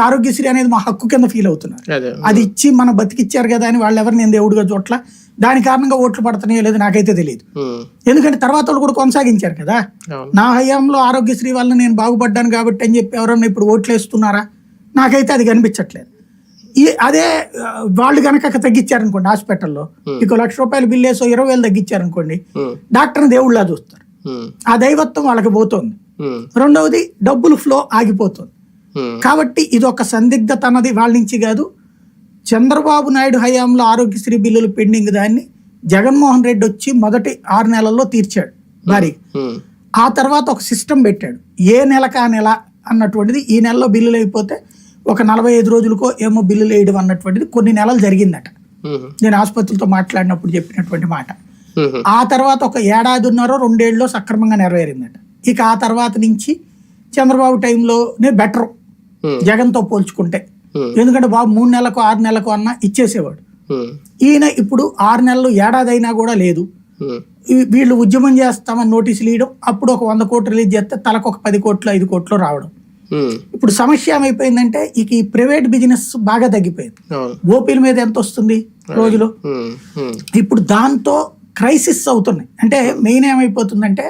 ఆరోగ్యశ్రీ అనేది మా హక్కు కింద ఫీల్ అవుతున్నారు. అదే. ఇచ్చి మన బతికిచ్చారు కదా అని వాళ్ళు ఎవరు నేను దేవుడిగా చోట్ల దాని కారణంగా ఓట్లు పడుతున్నాయో లేదో నాకైతే తెలియదు. ఎందుకంటే తర్వాత వాళ్ళు కూడా కొనసాగించారు కదా? నా హయాంలో ఆరోగ్యశ్రీ వల్ల నేను బాగుపడ్డాను కాబట్టి అని చెప్పి ఎవరన్నా ఇప్పుడు ఓట్లు వేస్తున్నారా? నాకైతే అది కనిపించట్లేదు. ఈ అదే వాళ్ళు కనుక తగ్గించారనుకోండి హాస్పిటల్లో మీకు లక్ష రూపాయల బిల్లు వేసో ఇరవై వేలు తగ్గించారనుకోండి డాక్టర్ని దేవుళ్ళ చూస్తారు. ఆ దైవత్వం వాళ్ళకి పోతుంది. రెండవది డబ్బులు ఫ్లో ఆగిపోతుంది. కాబట్టి ఇది ఒక సందిగ్ధత అన్నది వాళ్ళ నుంచి కాదు. చంద్రబాబు నాయుడు హయాంలో ఆరోగ్యశ్రీ బిల్లులు పెండింగ్ దాన్ని జగన్మోహన్ రెడ్డి వచ్చి మొదటి ఆరు నెలల్లో తీర్చాడు భారీ ఉమ్, ఆ తర్వాత ఒక సిస్టమ్ పెట్టాడు. ఏ నెలకు ఆ నెల అన్నటువంటిది ఈ నెలలో బిల్లులు అయిపోతే ఒక నలభై ఐదు రోజులకో ఏమో బిల్లులు వేయడం అన్నటువంటిది కొన్ని నెలలు జరిగిందట. నేను ఆసుపత్రులతో మాట్లాడినప్పుడు చెప్పినటువంటి మాట. ఆ తర్వాత ఒక ఏడాదిన్నర రెండేళ్ళలో సక్రమంగా నెరవేరిందట. ఇక ఆ తర్వాత నుంచి చంద్రబాబు టైంలోనే బెటర్. జగన్తో పోల్చుకుంటే. ఉమ్, ఎందుకంటే బాబు మూడు నెలలకు ఆరు నెలలకు అన్న ఇచ్చేసేవాడు. ఉమ్, ఈయన ఇప్పుడు ఆరు నెలలు ఏడాది అయినా కూడా లేదు. వీళ్ళు ఉద్యమం చేస్తామని నోటీసులు ఇవ్వడం అప్పుడు ఒక వంద కోట్లు రిలీజ్ చేస్తే తలకు ఒక పది కోట్లు ఐదు కోట్లు రావడం. ఇప్పుడు సమస్య ఏమైపోయిందంటే ఇక ఈ ప్రైవేట్ బిజినెస్ బాగా తగ్గిపోయింది. ఓపీల మీద ఎంత వస్తుంది రోజులు? ఇప్పుడు దాంతో క్రైసిస్ అవుతున్నాయి. అంటే మెయిన్ ఏమైపోతుందంటే